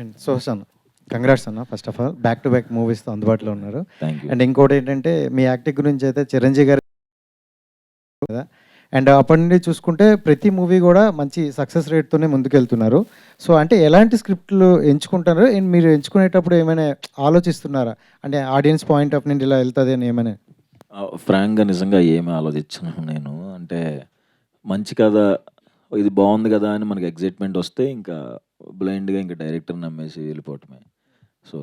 And so అన్న congrats అన్న first of all back to back మూవీస్తో అందుబాటులో ఉన్నారు. అండ్ ఇంకోటి ఏంటంటే మీ యాక్టింగ్ గురించి అయితే చిరంజీవి గారు కదా. అండ్ అప్పటి నుండి చూసుకుంటే ప్రతి మూవీ కూడా మంచి సక్సెస్ రేట్తోనే ముందుకెళ్తున్నారు. సో అంటే ఎలాంటి స్క్రిప్ట్లు ఎంచుకుంటారు అండ్ మీరు ఎంచుకునేటప్పుడు ఏమైనా ఆలోచిస్తున్నారా? అంటే ఆడియన్స్ పాయింట్ ఆఫ్ నుండి ఇలా వెళ్తుంది అని ఏమైనా? ఫ్రాంక్గా నిజంగా ఏమీ ఆలోచించను నేను. అంటే మంచి కథ ఇది బాగుంది కదా అని మనకి ఎగ్జైట్మెంట్ వస్తే ఇంకా బ్లైండ్గా ఇంకా డైరెక్టర్ నమ్మేసి వెళ్ళిపోవటమే. సో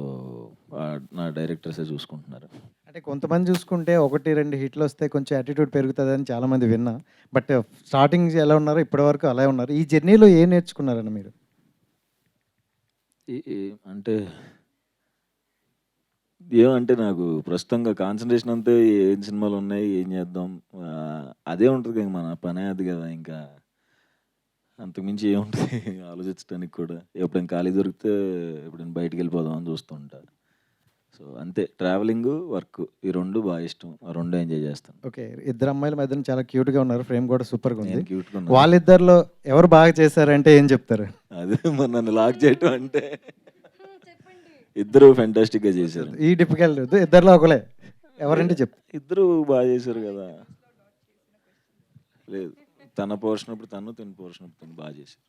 నా డైరెక్టర్సే చూసుకుంటున్నారు. అంటే కొంతమంది చూసుకుంటే ఒకటి రెండు హిట్లు వస్తే కొంచెం యాటిట్యూడ్ పెరుగుతుంది అని చాలా మంది విన్నా. బట్ స్టార్టింగ్ ఎలా ఉన్నారో ఇప్పటి వరకు అలా ఉన్నారు. ఈ జర్నీలో ఏం నేర్చుకున్నారన్న మీరు? అంటే ఏమంటే నాకు ప్రస్తుతంగా కాన్సన్ట్రేషన్ అంతే. ఏం సినిమాలు ఉన్నాయి ఏం చేద్దాం? అదే ఉంటుంది కదా మన పనే అది కదా ఇంకా. అంతకుమించి ఏముంటుంది ఆలోచించడానికి కూడా ఎప్పుడైనా ఖాళీ దొరికితే ఎప్పుడైనా బయటికి వెళ్ళిపోదాం అని చూస్తుంటా సో అంతే. ట్రావెలింగ్ వర్క్ ఈ రెండు బాగా ఇష్టం. ఆ రెండు ఎంజాయ్ చేస్తాను. ఓకే. ఇద్దరు అమ్మాయిల మధ్యన చాలా క్యూట్గా ఉన్నారు. ఫ్రేమ్ కూడా సూపర్గా ఉంది. నేను క్యూట్గా వాళ్ళిద్దరిలో ఎవరు బాగా చేశారంటే ఏం చెప్తారు? అదే మరి నన్ను లాక్ చేయటం అంటే ఇద్దరు ఫెంటాస్టిక్గా చేశారు. ఈ డిఫికల్ట్ ఇద్దరిలో ఒకలే ఎవరంటే చెప్పు. ఇద్దరు బాగా చేశారు కదా. లేదు. తన పోర్షన్ అప్పుడు తను తిన పోర్షన్ అప్పుడు తను బాగా చేశారు.